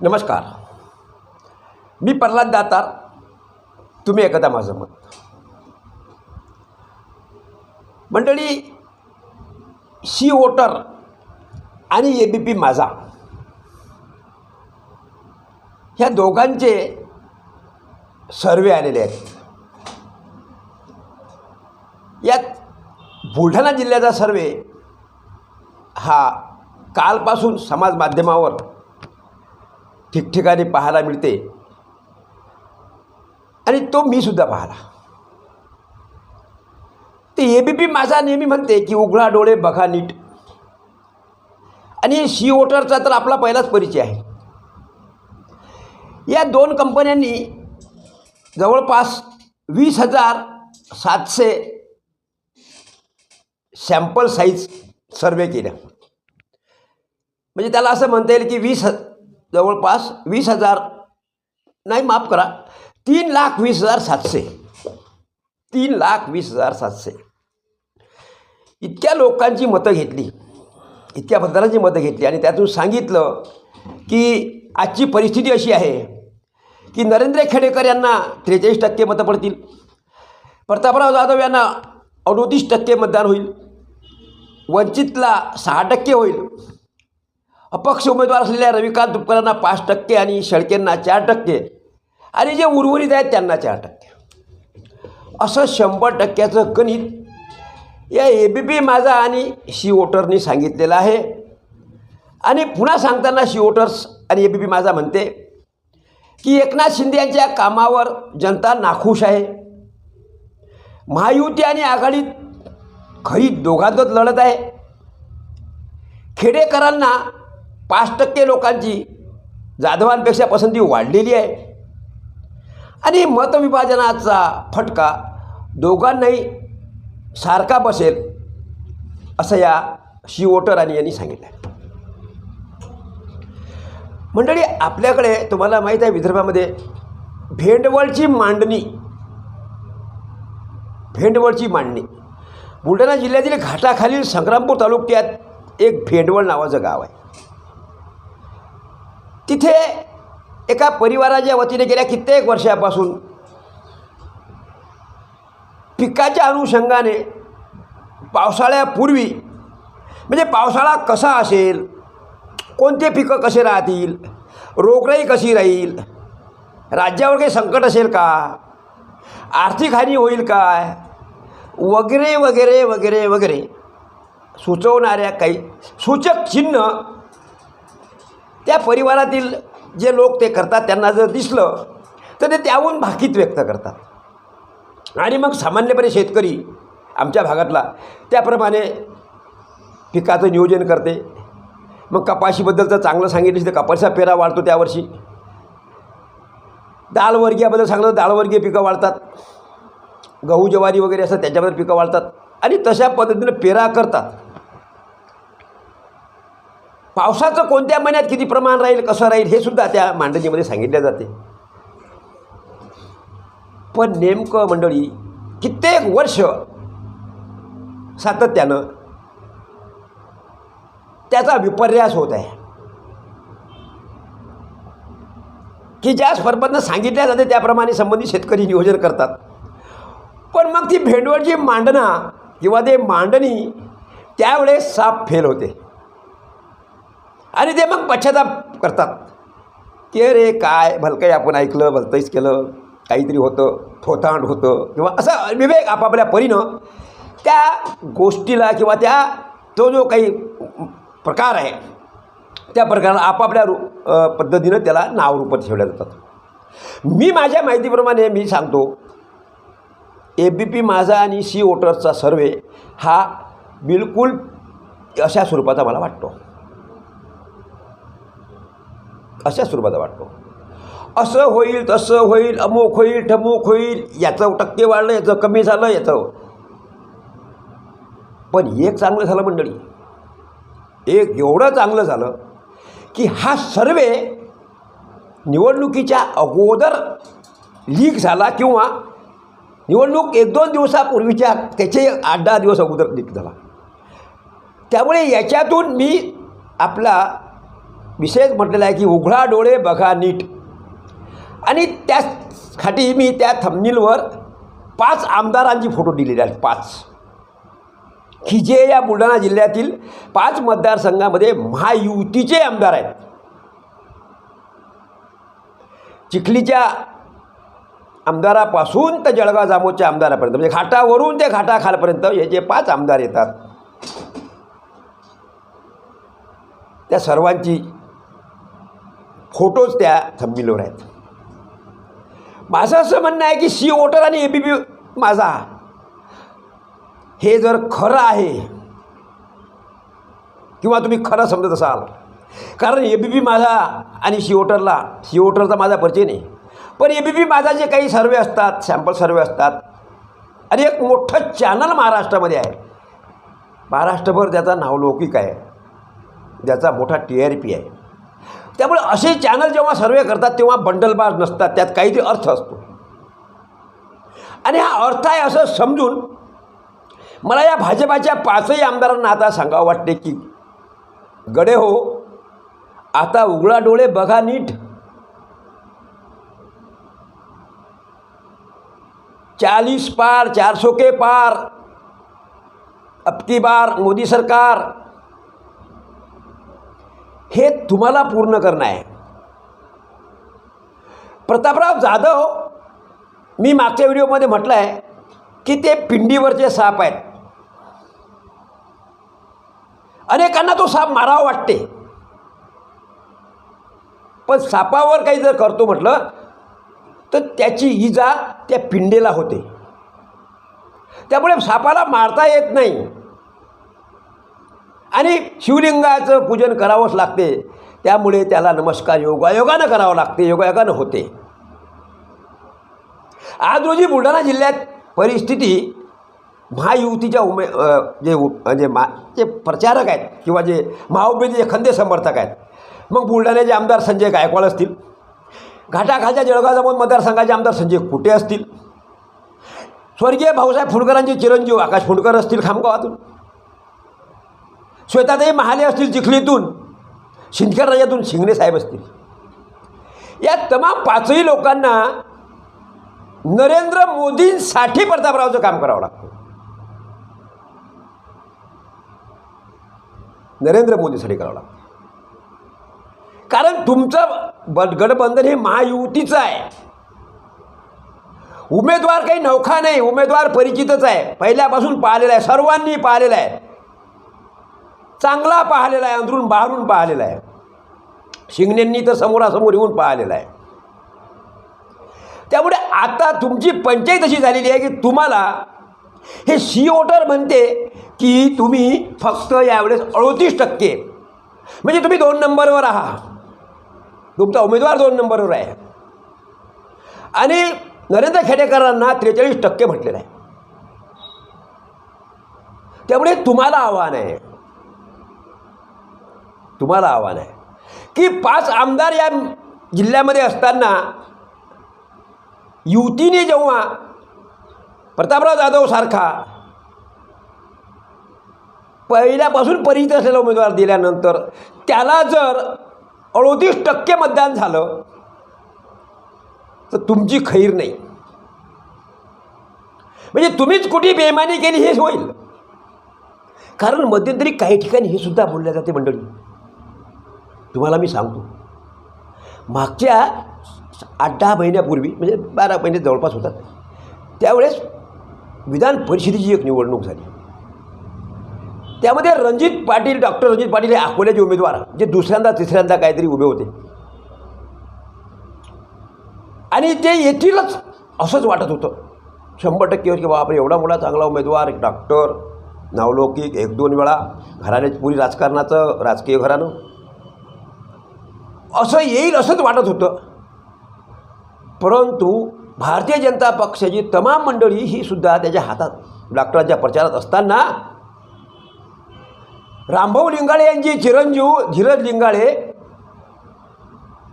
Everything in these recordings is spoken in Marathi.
नमस्कार. मी प्रल्हाद दातार. तुम्ही एकदा माझं मत. मंडळी शी वोटर आणि ए बी पी माझा ह्या दोघांचे सर्वे आलेले आहेत. यात बुलढाणा जिल्ह्याचा सर्वे हा कालपासून समाज माध्यमावर ठिकठिकाणी पाहायला मिळते. आणि तो मी सुद्धा पाहिला. ते ए बी पी माझा नेहमी म्हणते की उघडा डोळे बघा नीट. आणि शी वोटरचा तर आपला पहिलाच परिचय आहे. या दोन कंपन्यांनी जवळपास वीस हजार सातशे सॅम्पल साईज सर्वे केल्या म्हणजे त्याला असं म्हणता येईल की वीस ह जवळपास वीस हजार नाही माफ करा तीन लाख वीस हजार सातशे. तीन लाख वीस हजार सातशे. इतक्या लोकांची मतं घेतली. इतक्या मतदारांची मतं घेतली. आणि त्यातून सांगितलं की आजची परिस्थिती अशी आहे की नरेंद्र खेडेकर यांना त्रेचाळीस टक्के मतं पडतील. प्रतापराव जाधव यांना अडोतीस टक्के मतदान होईल. वंचितला सहा टक्के होईल. अपक्ष उमेदवार असलेल्या रविकांत तुपकरांना पाच टक्के आणि शेळकेंना चार टक्के. आणि जे उर्वरित आहेत त्यांना चार टक्के. असं शंभर टक्क्याचं गणित या ए बी पी माझा आणि शी वोटरनी सांगितलेलं आहे. आणि पुन्हा सांगताना शी वोटर्स आणि ए बी पी माझा म्हणते की एकनाथ शिंदे यांच्या कामावर जनता नाखुश आहे. महायुती आणि आघाडीत खरी दोघांतच लढत आहे. खेडेकरांना पाच टक्के लोकांची जाधवांपेक्षा पसंती वाढलेली आहे. आणि मतविभाजनाचा फटका दोघांनाही सारखा बसेल असं या शी वोटर आणि यांनी सांगितलं आहे मंडळी आपल्याकडे तुम्हाला माहीत आहे विदर्भामध्ये भेंडवळची मांडणी. भेंडवळची मांडणी. बुलढाणा जिल्ह्यातील घाटाखालील संग्रामपूर तालुक्यात एक भेंडवळ नावाचं गाव आहे. तिथे एका परिवाराच्या वतीने गेल्या कित्येक वर्षापासून पिकाच्या अनुषंगाने पावसाळ्यापूर्वी म्हणजे पावसाळा कसा असेल कोणते पिकं कसे राहतील रोगराई कशी राहील राज्यावर काही संकट असेल का आर्थिक हानी होईल काय वगैरे वगैरे वगैरे वगैरे सुचवणाऱ्या काही सूचक चिन्ह त्या परिवारातील जे लोक ते करतात त्यांना जर दिसलं तर ते त्याहून भाकीत व्यक्त करतात. आणि मग सामान्यपणे शेतकरी आमच्या भागातला त्याप्रमाणे पिकाचं नियोजन करते. मग कपाशीबद्दल तर चांगलं सांगितलं तर कपाशीचा पेरा वाढतो त्यावर्षी. दालवर्गीयाबद्दल सांगलं दालवर्गीय पिकं वाढतात. गहू ज्वारी वगैरे असतात त्याच्याबद्दल पिकं वाढतात. आणि तशा पद्धतीनं पेरा करतात. पावसाचं कोणत्या महिन्यात किती प्रमाण राहील कसं राहील हे सुद्धा त्या मांडणीमध्ये सांगितले जाते. पण नेमकं मंडळी कित्येक वर्ष सातत्यानं त्याचा विपर्यास होत आहे. की ज्या स्पर्धांना सांगितल्या जाते त्याप्रमाणे संबंधित शेतकरी नियोजन करतात. पण मग ती भेंडवळची मांडणा किंवा ते मांडणी त्यावेळेस साप फेल होते. आणि ते मग पश्चाताप करतात. की अरे काय? भलकाही आपण ऐकलं भलतंच केलं. काहीतरी होतं थोतांड होतं. किंवा असं विवेक आपापल्या परीनं त्या गोष्टीला किंवा त्या तो जो काही प्रकार आहे त्या प्रकाराला आपापल्या रू पद्धतीनं त्याला नावरूपात ठेवल्या जातात. मी माझ्या माहितीप्रमाणे मी सांगतो ए बी पी माझा आणि सी वोटर्सचा सर्वे हा बिलकुल अशा स्वरूपाचा मला वाटतो. अशा स्वरूपाचा वाटतो. असं होईल तसं होईल अमुक होईल ठमूक होईल याचं टक्के वाढलं याचं कमी झालं याचं. पण एक चांगलं झालं मंडळी. एक एवढं चांगलं झालं की हा सर्वे निवडणुकीच्या अगोदर लीक झाला किंवा निवडणूक एक दोन दिवसापूर्वीच्या त्याचे आठ दहा दिवस अगोदर लीक झाला. त्यामुळे याच्यातून मी आपला विशेष म्हटलेला आहे की उघडा डोळे बघा नीट. आणि त्यासाठी मी त्या थमनीलवर पाच आमदारांची फोटो दिलेले आहेत पाच. की जे या बुलढाणा जिल्ह्यातील पाच मतदारसंघामध्ये महायुतीचे आमदार आहेत. चिखलीच्या आमदारापासून तर जळगाव जामोदच्या आमदारापर्यंत म्हणजे घाटावरून ते घाटाखालपर्यंत हे जे पाच आमदार येतात त्या सर्वांची फोटोज त्या थंबीलवर आहेत. माझं असं म्हणणं आहे की सी वोटर आणि ए बी पी माझा. हे जर खरं आहे किंवा तुम्ही खरं समजत असाल कारण ए बी पी माझा आणि सी वोटरला सी वोटरचा माझा परिचय नाही. पण ए बी पी माझा जे काही सर्वे असतात सॅम्पल सर्वे असतात आणि एक मोठं चॅनल महाराष्ट्रामध्ये आहे. महाराष्ट्रभर त्याचा नावलौकिक आहे. ज्याचा मोठा टी आर पी आहे. त्यामुळे असे चॅनल जेव्हा सर्वे करतात तेव्हा बंडलबाज नसतात. त्यात काहीतरी अर्थ असतो. आणि हा अर्थ आहे असं समजून मला या भाजपाच्या पाचही आमदारांना आता सांगावं वाटते की गडे हो आता उघडा डोळे बघा नीट. चालीस पार चार सौ के पार अबकी बार मोदी सरकार हे तुम्हाला पूर्ण करणं आहे. प्रतापराव जाधव मी मागच्या व्हिडिओमध्ये म्हटलं आहे की ते पिंडीवरचे साप आहेत. अनेकांना तो साप मारावा वाटते. पण सापावर काही जर करतो म्हटलं तर त्याची इजा त्या पिंडेला होते. त्यामुळे सापाला मारता येत नाही. आणि शिवलिंगाचं पूजन करावंच लागते. त्यामुळे त्याला नमस्कार योगायोगानं करावं लागते योगायोगानं होते. आज रोजी बुलढाणा जिल्ह्यात परिस्थिती महायुतीच्या उमे जे उ- म्हणजे मा जे प्रचारक आहेत किंवा जे महाउमेदचे जे खंदे समर्थक आहेत मग बुलढाण्याचे आमदार संजय गायकवाड असतील. घाटाखालच्या जळगाव मतदारसंघाचे आमदार संजय कुटे असतील. स्वर्गीय भाऊसाहेब फुंडकरांचे चिरंजीव आकाश फुंडकर असतील खामगावातून. श्वेताताई महाले असतील चिखलीतून शिंदखेड राज्यातून शिंगणे साहेब असतील. या तमाम पाचही लोकांना नरेंद्र मोदींसाठी प्रतापरावचं काम करावं लागतं. नरेंद्र मोदीसाठी करावं लागतं. कारण तुमचं ब- गठबंधन हे महायुतीचं आहे. उमेदवार काही नौखा नाही उमेदवार परिचितच आहे. पहिल्यापासून पाहिलेला आहे सर्वांनी पाहिलेला आहे. चांगला पाहिलेला आहे अंदरून बाहेरून पाहिलेला आहे. शिंगण्यांनी तर समोरासमोर येऊन पाहिलेला आहे. त्यामुळे आता तुमची पंचायत अशी झालेली आहे की तुम्हाला हे सी ओटर म्हणते की तुम्ही फक्त यावेळेस अडोतीस टक्के. म्हणजे तुम्ही दोन नंबरवर आहात तुमचा उमेदवार दोन नंबरवर आहे. आणि नरेंद्र खेडेकरांना त्रेचाळीस टक्के म्हटलेलं आहे. त्यामुळे तुम्हाला आव्हान आहे. तुम्हाला आव्हान आहे. की पाच आमदार या जिल्ह्यामध्ये असताना युतीने जेव्हा प्रतापराव जाधव सारखा पहिल्यापासून परिचित असलेला उमेदवार दिल्यानंतर त्याला जर अडोतीस टक्के मतदान झालं तर तुमची खैर नाही. म्हणजे तुम्हीच कुठे बेमानी केली हेच होईल. कारण मध्यंतरी काही ठिकाणी हे सुद्धा बोलल्या जाते मंडळी. तुम्हाला मी सांगतो. मागच्या आठ दहा महिन्यापूर्वी म्हणजे बारा महिने जवळपास होतात त्यावेळेस विधान परिषदेची एक निवडणूक झाली. त्यामध्ये रणजित पाटील डॉक्टर रणजित पाटील हे अकोल्याचे उमेदवार जे दुसऱ्यांदा तिसऱ्यांदा काहीतरी उभे होते. आणि ते येतीलच असंच वाटत होतं. शंभर टक्के की बापरे एवढा मोठा चांगला उमेदवार डॉक्टर नावलौकिक एक दोन वेळा घराण्याची पुरी राजकारणाचं राजकीय घरानं असं येईल असंच वाटत होतं. परंतु भारतीय जनता पक्षाची तमाम मंडळी ही सुद्धा त्याच्या हातात डॉक्टरांच्या प्रचारात असताना रामभाऊ लिंगाळे यांचे चिरंजीव धीरज लिंगाळे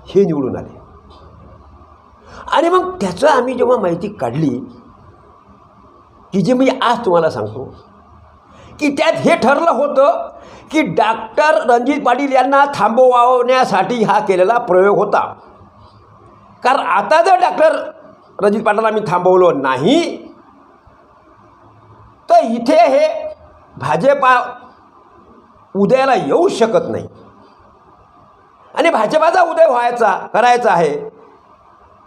हे निवडून आले. आणि मग त्याचं आम्ही जेव्हा माहिती काढली की जे मी आज तुम्हाला सांगतो की त्यात हे ठरलं होतं की डॉक्टर रणजित पाटील यांना थांबवण्यासाठी हा केलेला प्रयोग होता. कारण आता जर डॉक्टर रणजित पाटलांना मी थांबवलं नाही तर इथे हे भाजपा उदयाला येऊ शकत नाही. आणि भाजपाचा उदय व्हायचा करायचा आहे.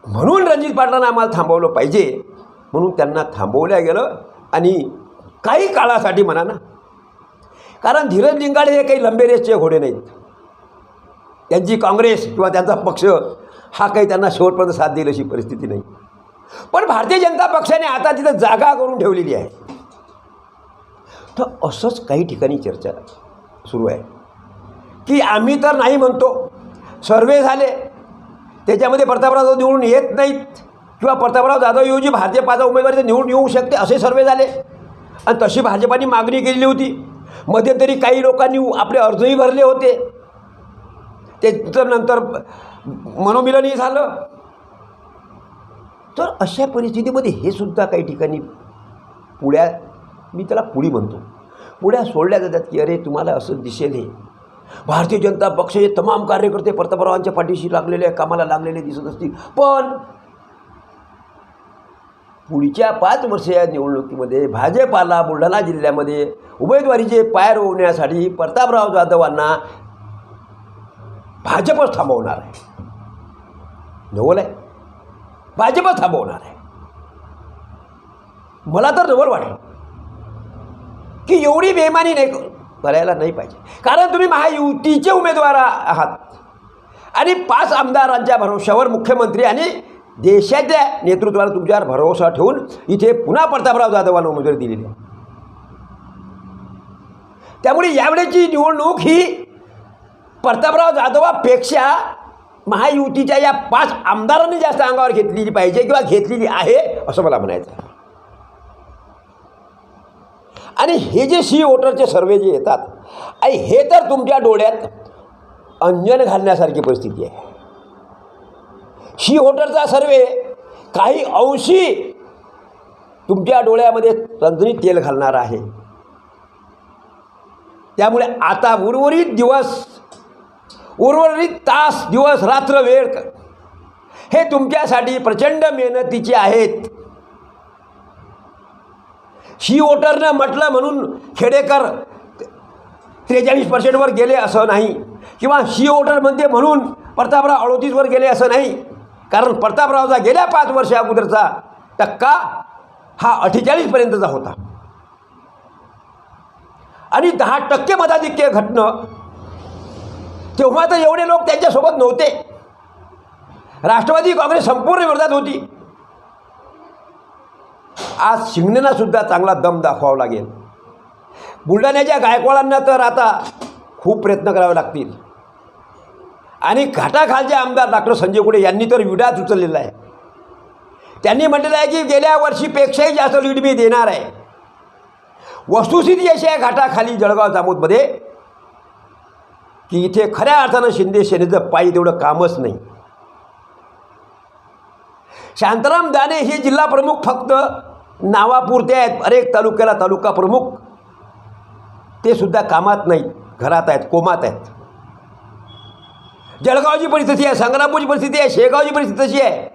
म्हणून रणजित पाटलांना आम्हाला थांबवलं पाहिजे. म्हणून त्यांना थांबवलं गेलं आणि काही काळासाठी म्हणा ना. कारण धीरज लिंगाडे हे काही लंबे रेसचे घोडे नाहीत. त्यांची काँग्रेस किंवा त्यांचा पक्ष हा काही त्यांना शेवटपर्यंत साथ देईल अशी परिस्थिती नाही. पण भारतीय जनता पक्षाने आता तिथं जागा करून ठेवलेली आहे. तर असंच काही ठिकाणी चर्चा सुरू आहे. की आम्ही तर नाही म्हणतो. सर्वे झाले. त्याच्यामध्ये प्रतापराव जाधव निवडून येत नाहीत. किंवा प्रतापराव जाधवऐवजी पाचा उमेदवारी निवडून येऊ शकते असे सर्वे झाले. आणि तशी भाजपाने मागणी केलेली होती. मध्यंतरी काही लोकांनी आपले अर्जही भरले होते. त्याचं नंतर मनोमिलनही झालं. तर अशा परिस्थितीमध्ये हे सुद्धा काही ठिकाणी पुढ्या मी त्याला पुढी म्हणतो. पुढ्या सोडल्या जातात की अरे तुम्हाला असं दिसेल हे. भारतीय जनता पक्षाचे तमाम कार्यकर्ते प्रतापरावांच्या पाठीशी लागलेले कामाला लागलेले दिसत असतील. पण पुढच्या पाच वर्ष या निवडणुकीमध्ये भाजपाला बुलढाणा जिल्ह्यामध्ये उमेदवारीचे पाय रोवण्यासाठी प्रतापराव जाधवांना भाजपच थांबवणार आहे. नवल आहे. भाजपच थांबवणार आहे. मला तर नवल वाटलं. की एवढी बेमानी नाही करायला नाही पाहिजे. कारण तुम्ही महायुतीचे उमेदवार आहात. आणि पाच आमदारांच्या भरोश्यावर मुख्यमंत्री आणि देशाच्या नेतृत्वाला तुमच्यावर भरोसा ठेवून इथे पुन्हा प्रतापराव जाधवांना उमेदवारी दिलेली आहे. त्यामुळे यावेळेची निवडणूक ही प्रतापराव जाधवापेक्षा महायुतीच्या या पाच आमदारांनी जास्त अंगावर घेतलेली पाहिजे किंवा घेतलेली आहे असं मला म्हणायचं आहे. आणि हे जे सी वोटरचे सर्वे जे येतात आणि हे तर तुमच्या डोळ्यात अंजन घालण्यासारखी परिस्थिती आहे. शी होटलचा सर्वे. काही अंशी तुमच्या डोळ्यामध्ये तंत्रित तेल घालणार आहे. त्यामुळे आता उर्वरित दिवस उर्वरित तास दिवस रात्र वेळ हे तुमच्यासाठी प्रचंड मेहनतीचे आहेत. शी वोटरनं म्हटलं म्हणून खेडेकर त्रेचाळीस पर्सेंटवर गेले असं नाही. किंवा शी वोटर म्हणते म्हणून प्रतापराव अडोतीसवर गेले असं नाही. कारण प्रतापरावचा गेल्या पाच वर्ष अगोदरचा टक्का हा अठ्ठेचाळीसपर्यंतचा होता. आणि दहा टक्के मताधिक्य घटणं तेव्हा तर एवढे लोक त्यांच्यासोबत नव्हते. राष्ट्रवादी काँग्रेस संपूर्ण विरोधात होती. आज शिंगणेना सुद्धा चांगला दम दाखवावा लागेल. बुलढाण्याच्या गायकवाडांना तर आता खूप प्रयत्न करावे लागतील. आणि घाटाखालचे आमदार डॉक्टर संजय कुडे यांनी तर विडाच उचललेला आहे. त्यांनी म्हटलेलं आहे की गेल्या वर्षीपेक्षाही जास्त लीड मी देणार आहे. वस्तुस्थिती अशी आहे घाटाखाली जळगाव जामोदमध्ये की इथे खऱ्या अर्थानं शिंदे सेनेचं पायी तेवढं कामच नाही. शांताराम दाने हे जिल्हा प्रमुख फक्त नावापुरते आहेत अनेक तालुक्याला तालुका प्रमुख. ते सुद्धा कामात नाहीत घरात आहेत कोमात आहेत. जळगावची परिस्थिती आहे संग्रामपूरची परिस्थिती आहे शेगावची परिस्थिती तशी आहे.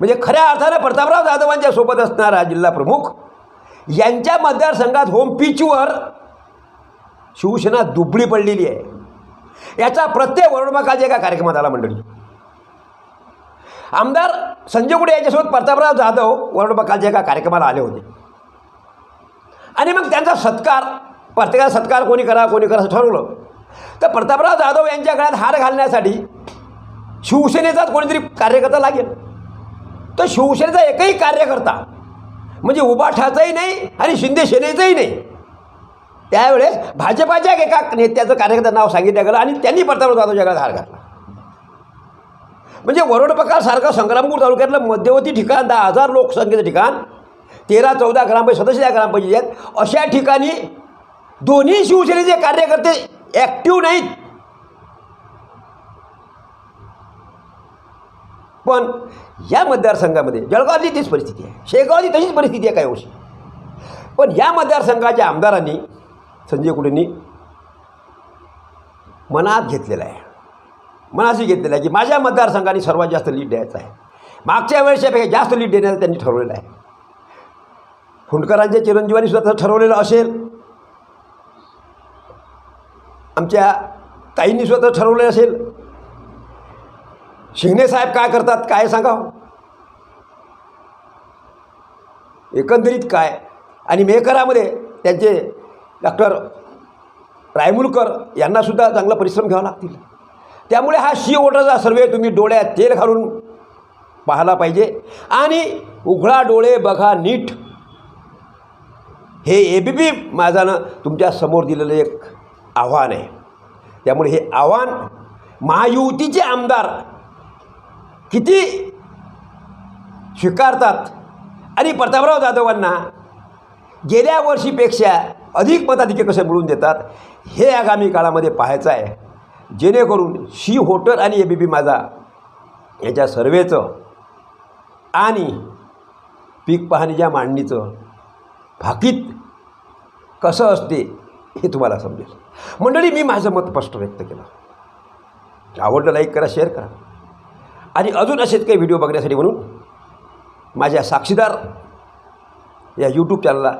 म्हणजे खऱ्या अर्थानं प्रतापराव जाधवांच्या सोबत असणारा जिल्हा प्रमुख यांच्या मतदारसंघात होम पिचवर शिवसेना दुबळी पडलेली आहे. याचा प्रत्येक वरोडबाकाच्या एका कार्यक्रमात आला मंडळी. आमदार संजय गुडे यांच्यासोबत प्रतापराव जाधव वरोडबाकाच्या एका कार्यक्रमाला आले होते. आणि मग त्यांचा सत्कार प्रत्येकाचा सत्कार कोणी करा कोणी करा असं ठरवलं. तर प्रतापराव जाधव यांच्या गळ्यात हार घालण्यासाठी शिवसेनेचाच कोणीतरी कार्यकर्ता लागेल. तर शिवसेनेचा एकही कार्यकर्ता म्हणजे उभाठाचाही नाही आणि शिंदे सेनेचंही नाही. त्यावेळेस भाजपाच्या एका नेत्याचं कार्यकर्ता नाव सांगितलं गेलं आणि त्यांनी प्रतापराव जाधवच्या गळ्यात हार घातला. म्हणजे वरोड प्रकारसारखं संग्रामपूर तालुक्यातलं मध्यवर्ती ठिकाण दहा हजार लोकसंख्येचं ठिकाण तेरा चौदा ग्रामपंचायत सदस्य त्या ग्रामपंचायत आहेत. अशा ठिकाणी दोन्ही शिवसेनेचे कार्यकर्ते ॲक्टिव्ह नाहीत पण या मतदारसंघामध्ये जळगावातली तीच परिस्थिती आहे. शेगावची तशीच परिस्थिती आहे काही वर्षी. पण या मतदारसंघाच्या आमदारांनी संजय कुटेंनी मनात घेतलेलं आहे. मनाशी घेतलेलं आहे की माझ्या मतदारसंघाने सर्वात जास्त लीड द्यायचं आहे. मागच्या वेळेसच्यापेक्षा जास्त लीड देण्याचं त्यांनी ठरवलेलं आहे. फुंडकरांच्या चिरंजीवांनी सुद्धा ठरवलेलं असेल. आमच्या ताईंनी स्वतः ठरवले असेल. शिंगणे साहेब काय करतात काय सांगावं? एकंदरीत काय? आणि मेहकरामध्ये त्यांचे डॉक्टर रायमुलकर यांनासुद्धा चांगला परिश्रम घ्यावा लागतील. त्यामुळे हा शी वोटाचा सर्वे तुम्ही डोळ्यात तेल घालून पाहायला पाहिजे. आणि उघडा डोळे बघा नीट. हे ए बी पी माझानं तुमच्यासमोर दिलेलं एक आव्हान आहे. त्यामुळे हे आव्हान महायुतीचे आमदार किती स्वीकारतात? आणि प्रतापराव जाधवांना गेल्या वर्षीपेक्षा अधिक मताधिक्य कसे मिळवून देतात हे आगामी काळामध्ये पाहायचं आहे. जेणेकरून शी होटल आणि ए बी पी माझा याच्या सर्वेचं आणि पीक पाहणीच्या मांडणीचं भाकीत कसं असते हे तुम्हाला समजेल. मंडळी मी माझं मत स्पष्ट व्यक्त केलं. आवडलं लाईक करा शेअर करा. आणि अजून असेच काही व्हिडिओ बघण्यासाठी म्हणून माझ्या साक्षीदार या यूट्यूब चॅनलला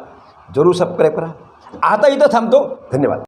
जरूर सबस्क्राईब करा. आता इथं थांबतो. धन्यवाद.